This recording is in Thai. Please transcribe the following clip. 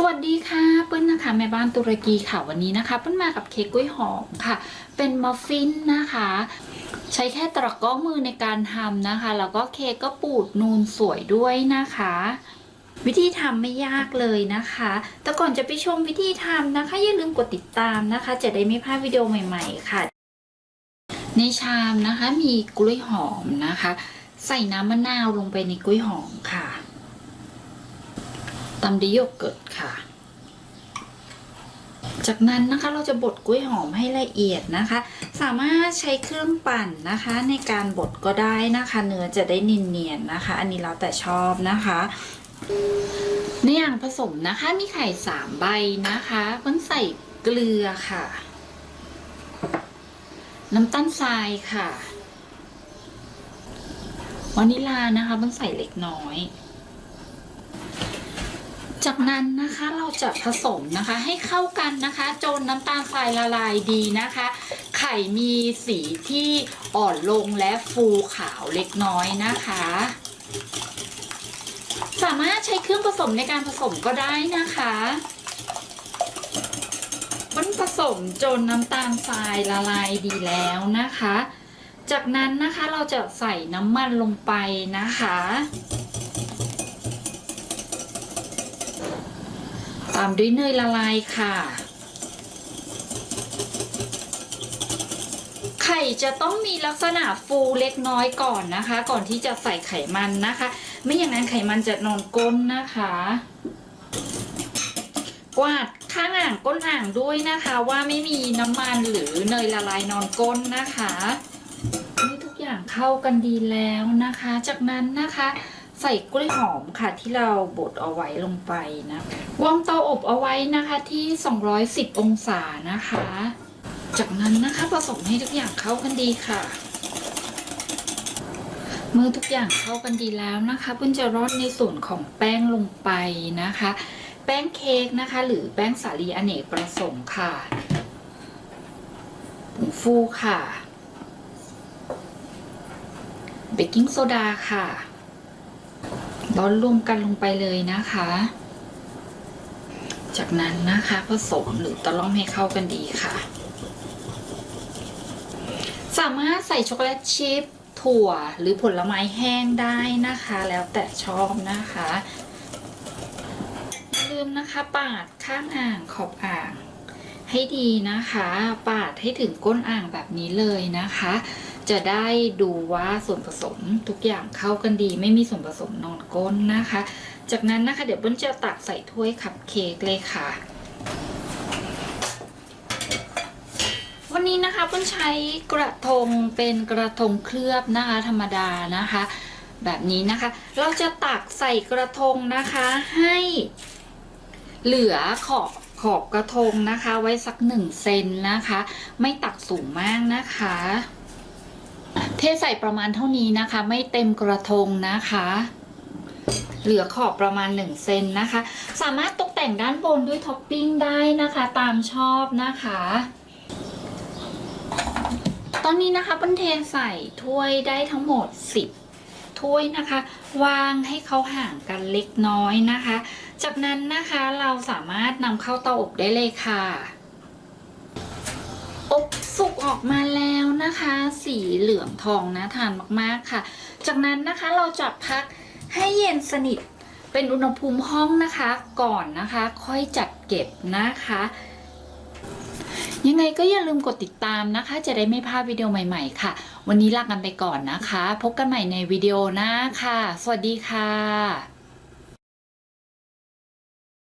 สวัสดีค่ะเปิ้ลนะคะแม่บ้านตุรกีค่ะวันนี้นะคะเปิ้ลมากับเค้กกล้วยหอมค่ะ เป็นมัฟฟินนะคะ ใช้แค่ตะกร้อมือในการทำนะคะ แล้วก็เค้กก็ปูดนูนสวยด้วยนะคะ วิธีทำไม่ยากเลยนะคะ แต่ก่อนจะไปชมวิธีทำนะคะ อย่าลืมกดติดตามนะคะ จะได้ไม่พลาดวิดีโอใหม่ ๆ ค่ะ ในชามนะคะมีกล้วยหอมนะคะ ใส่น้ำมะนาวลงไปในกล้วยหอมค่ะ ตำด้วยโยเกิร์ตค่ะ จากนั้นนะคะเราจะบดกล้วยหอมให้ละเอียดนะคะ สามารถใช้เครื่องปั่นนะคะ ในการบดก็ได้นะคะ เนื้อจะได้เนียนๆนะคะ อันนี้แล้วแต่ชอบนะคะในอ่างผสมนะคะมีไข่สามใบนะคะเพิ่งใส่เกลือค่ะ น้ำตาลทรายค่ะวานิลานะคะเพิ่งใส่เล็กน้อย จากนั้นนะคะเราจะผสมนะคะให้เข้ากันนะคะ จนน้ำตาลทรายละลายดีนะคะ ไข่มีสีที่อ่อนลงและฟูขาวเล็กน้อยนะคะ สามารถใช้เครื่องผสมในการผสมก็ได้นะคะมันผสมจนน้ำตาลทรายละลายดีแล้วนะคะ จากนั้นนะคะเราจะใส่น้ำมันลงไปนะคะ ตามด้วยเนยละลายค่ะ ไข่จะต้องมีลักษณะฟูเล็กน้อยก่อนนะคะ ก่อนที่จะใส่ไขมันนะคะ ไม่อย่างนั้นไขมันจะนอนก้นนะคะ กวาดข้างอ่างก้นอ่างด้วยนะคะ ว่าไม่มีน้ำมันหรือเนยละลายนอนก้นนะคะนี่ทุกอย่างเข้ากันดีแล้วนะคะ จากนั้นนะคะ ใส่กล้วยหอมค่ะที่เราบดเอาไว้ลงไปนะวางเตาอบเอาไว้นะคะที่ 210 องศานะคะ จากนั้นนะคะผสมให้ทุกอย่างเข้ากันดีค่ะ เมื่อทุกอย่างเข้ากันดีแล้วนะคะเพิ่งจะร่อนในส่วนของแป้งลงไปนะคะ แป้งเค้กนะคะ หรือแป้งสาลีอเนกประสงค์ค่ะผงฟูค่ะ เบกกิ้งโซดาค่ะ ร้อนรวมกันลงไปเลยนะคะ จากนั้นนะคะผสมหรือตะล่อมให้เข้ากันดีค่ะ สามารถใส่ช็อกโกแลตชิพถั่วหรือผลไม้แห้งได้นะคะ แล้วแต่ชอบนะคะอย่าลืมนะคะ ปาดข้างอ่างขอบอ่าง ให้ดีนะคะ ปาดให้ถึงก้นอ่างแบบนี้เลยนะคะ จะได้ดูว่าส่วนผสมทุกอย่างเข้ากันดี ไม่มีส่วนผสมนอนก้นนะคะ จากนั้นนะคะเดี๋ยวเบิ้ลจะตักใส่ถ้วยคัพเค้กเลยค่ะ วันนี้นะคะเปิ้ลใช้กระทงเป็นกระทงเคลือบนะคะ ธรรมดานะคะ แบบนี้นะคะ เราจะตักใส่กระทงนะคะให้เหลือขอบขอบกระทงนะคะ ไว้สักหนึ่งเซนนะคะ ไม่ตักสูงมากนะคะ เทใส่ประมาณเท่านี้นะคะ ไม่เต็มกระทงนะคะ เหลือขอบประมาณ1เซนนะคะ สามารถตกแต่งด้านบนด้วยท็อปปิ้งได้นะคะ ตามชอบนะคะ ตอนนี้นะคะเปิ้ลเทใส่ถ้วยได้ทั้งหมด 10ถ้วยนะคะ วางให้เขาห่างกันเล็กน้อยนะคะ จากนั้นนะคะเราสามารถนำเข้าเตาอบได้เลยค่ะ สุกออกมาแล้วนะคะ สีเหลืองทองนะทานมากๆค่ะ จากนั้นนะคะเราจะพักให้เย็นสนิทเป็นอุณหภูมิห้องนะคะก่อนนะคะ ค่อยจัดเก็บนะคะ ยังไงก็อย่าลืมกดติดตามนะคะ จะได้ไม่พลาดวิดีโอใหม่ๆ ค่ะ วันนี้ลากันไปก่อนนะคะ พบกันใหม่ในวิดีโอหน้าค่ะ สวัสดีค่ะ